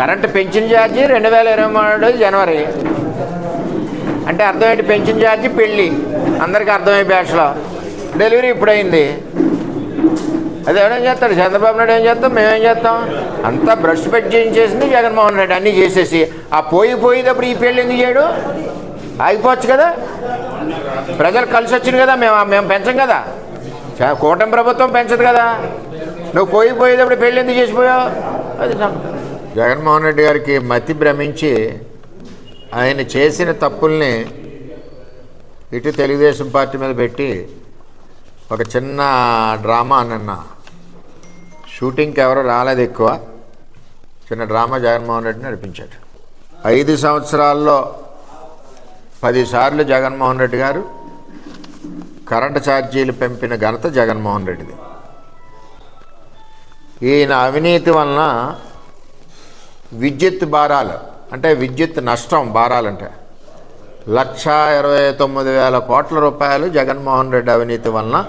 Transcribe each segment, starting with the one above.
Current pension charge రెండు వేల ఇరవై మూడు జనవరి. అంటే అర్థమేంటి పెన్షన్ ఛార్జీ పెళ్ళి. అందరికీ అర్థమయ్యే భాషలో. డెలివరీ ఇప్పుడైంది. అది ఎవడేం చేస్తాడు? చంద్రబాబు నాయుడు ఏం చేస్తాం? మేమేం చేస్తాం? అంతా బ్రష్ పెట్టి చేసింది జగన్మోహన్ రెడ్డి. అన్నీ చేసేసి. ఆ పోయి పోయేటప్పుడు ఈ పెళ్ళి ఎందుకు చేయడు? ఆగిపోవచ్చు కదా? ప్రజలు కలిసి వచ్చింది కదా? మేము మేము పెంచం కదా? కూటమి ప్రభుత్వం పెంచదు కదా? నువ్వు పోయి పోయేటప్పుడు పెళ్ళి ఎందుకు చేసిపోయావు? అది జగన్మోహన్ రెడ్డి గారికి మతి భ్రమించి ఆయన చేసిన తప్పుల్ని ఇటు తెలుగుదేశం పార్టీ మీద పెట్టి ఒక చిన్న డ్రామా నిన్న షూటింగ్కి ఎవరు రాలేదు ఎక్కువ. చిన్న డ్రామా జగన్మోహన్ రెడ్డి నడిపించాడు. ఐదు సంవత్సరాల్లో పదిసార్లు జగన్మోహన్ రెడ్డి గారు కరెంటు ఛార్జీలు పెంపిన ఘనత జగన్మోహన్ రెడ్డిది. ఈయన అవినీతి వలన విద్యుత్ భారాలు. అంటే విద్యుత్ నష్టం భారాలంటే. లక్ష ఇరవై తొమ్మిది వేల కోట్ల రూపాయలు జగన్మోహన్ రెడ్డి అవినీతి వలన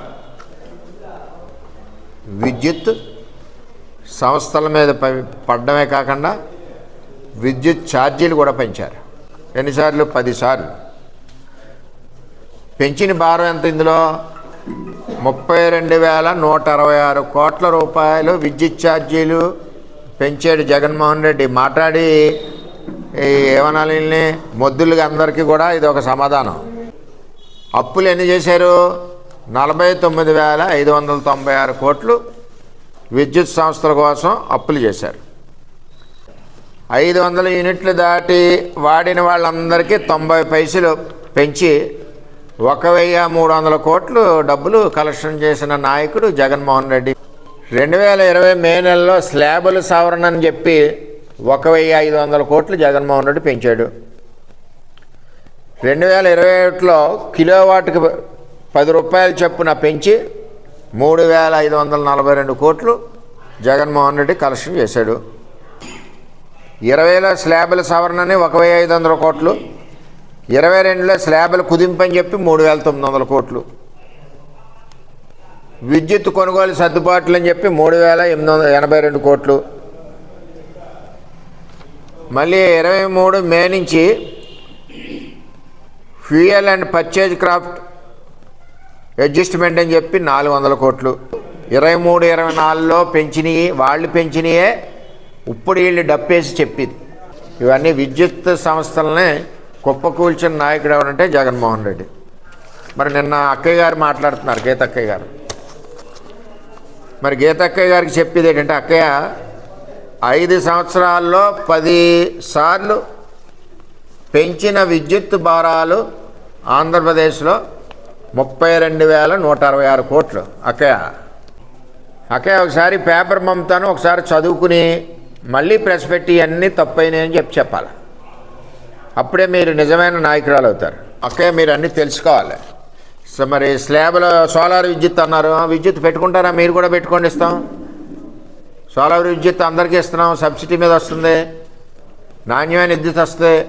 విద్యుత్ సంస్థల మీద పడ్డమే కాకుండా విద్యుత్ ఛార్జీలు కూడా పెంచారు. ఎన్నిసార్లు? పదిసార్లు. పెంచిన భారం ఎంత ఇందులో? ముప్పై రెండు వేల నూట అరవై ఆరు కోట్ల రూపాయలు విద్యుత్ ఛార్జీలు పెంచాడు జగన్మోహన్ రెడ్డి. మాట్లాడి ఈ ఏమనాలి మొద్దులుగా అందరికీ కూడా ఇది ఒక సమాధానం. అప్పులు ఎన్ని చేశారు? నలభై తొమ్మిది వేల ఐదు వందల తొంభై ఆరు కోట్లు విద్యుత్ సంస్థల కోసం అప్పులు చేశారు. ఐదు వందల యూనిట్లు దాటి వాడిన వాళ్ళందరికీ తొంభై పైసలు పెంచి ఒక వెయ్యి మూడు వందల కోట్లు డబ్బులు కలెక్షన్ చేసిన నాయకుడు జగన్మోహన్ రెడ్డి. రెండు వేల ఇరవై మే నెలలో స్లాబుల సవరణ అని చెప్పి ఒక వెయ్యి ఐదు వందల కోట్లు జగన్మోహన్ రెడ్డి పెంచాడు. రెండు వేల ఇరవై ఒకటిలో కిలోవాట్కి పది రూపాయలు చొప్పున పెంచి మూడు వేల ఐదు వందల నలభై రెండు కోట్లు జగన్మోహన్ రెడ్డి కలెక్షన్ చేశాడు. ఇరవైలో స్లాబుల సవరణని ఒక వెయ్యి ఐదు వందల కోట్లు ఇరవై రెండులో స్లాబుల కుదింపు అని చెప్పి మూడు వేల తొమ్మిది వందల కోట్లు. విద్యుత్ కొనుగోలు సర్దుబాట్లు అని చెప్పి మూడు వేల ఎనిమిది వందల ఎనభై రెండు కోట్లు. మళ్ళీ ఇరవై మూడు మే నుంచి fuel and purchase craft adjustment అని చెప్పి నాలుగు వందల కోట్లు. ఇరవై మూడు ఇరవై నాలుగులో పెంచినవి వాళ్ళు పెంచినయే ఇప్పుడు వీళ్ళు డప్పేసి చెప్పింది. ఇవన్నీ విద్యుత్ సంస్థలనే కుప్పకూల్చిన నాయకుడు ఎవరంటే జగన్మోహన్ రెడ్డి. మరి నిన్న అక్కయ్య గారు మాట్లాడుతున్నారు గీతక్కయ్య గారు. మరి గీతక్కయ్య గారికి చెప్పేది ఏంటంటే అక్కయ్య ఐదు సంవత్సరాల్లో పది సార్లు పెంచిన విద్యుత్ భారాలు ఆంధ్రప్రదేశ్లో ముప్పై రెండు వేల నూట అరవై ఆరు కోట్లు. అక్కయ్య అక్కయ్య ఒకసారి పేపర్ పంపుతాను ఒకసారి చదువుకుని మళ్ళీ ప్రెస్ పెట్టి అన్నీ తప్పైనాయని చెప్పి చెప్పాలి. అప్పుడే మీరు నిజమైన నాయకురాలు అవుతారు. అక్కయ్య మీరు అన్నీ తెలుసుకోవాలి. సో మరి స్లాబ్లో సోలార్ విద్యుత్ అన్నారు. విద్యుత్ పెట్టుకుంటారా? మీరు కూడా పెట్టుకోండి ఇస్తాం. సోలార్ విద్యుత్ అందరికీ ఇస్తున్నాం. సబ్సిడీ మీద వస్తుంది. నాణ్యమైన విద్యుత్ వస్తుంది.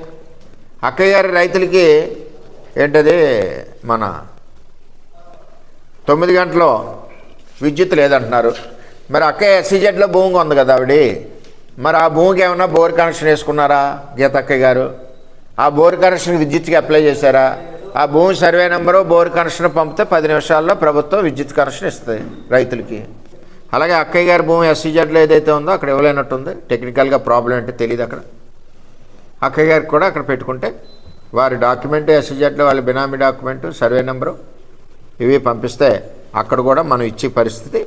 అక్కయ్య గారి రైతులకి ఏంటది? మన తొమ్మిది గంటలు విద్యుత్ లేదంటున్నారు. మరి అక్కయ్య ఎస్సీజెడ్లో భూమి ఉంది కదా ఆవిడ? మరి ఆ భూమికి ఏమన్నా బోర్ కనెక్షన్ వేసుకున్నారా గీతక్కయ్య గారు? ఆ బోర్ కనెక్షన్ విద్యుత్కి అప్లై చేశారా? ఆ భూమి సర్వే నెంబరు బోర్ కనెక్షన్ పంపితే పది నిమిషాల్లో ప్రభుత్వం విద్యుత్ కనెక్షన్ ఇస్తుంది రైతులకి. అలాగే అక్కయ్య గారి భూమి ఎస్సీజెడ్లో ఏదైతే ఉందో అక్కడ ఇవ్వలేనట్టుంది. టెక్నికల్గా ప్రాబ్లం అంటే తెలియదు అక్కడ. అక్కయ్య గారికి కూడా అక్కడ పెట్టుకుంటే వారి డాక్యుమెంట్ ఎస్సీజెడ్లో వాళ్ళ బినామీ డాక్యుమెంట్ సర్వే నెంబరు ఇవి పంపిస్తే అక్కడ కూడా మనం ఇచ్చే పరిస్థితి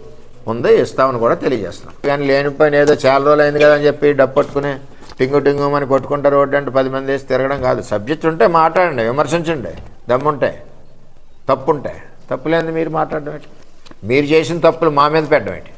ఉంది ఇస్తామని కూడా తెలియజేస్తున్నాం. కానీ లేనిపోయిన ఏదో చాలా రోజులు అయింది కదా అని చెప్పి డబ్బు పట్టుకుని టింగు టింగు అని కొట్టుకుంటారు రోడ్డు అంటే పది మంది వేసి తిరగడం కాదు. సబ్జెక్ట్ ఉంటే మాట్లాడండి విమర్శించండి. దమ్ముంటే తప్పుంటే తప్పులేంది మీరు మాట్లాడడం? ఏంటి మీరు చేసిన తప్పులు మా మీద పెట్టడం ఏంటి?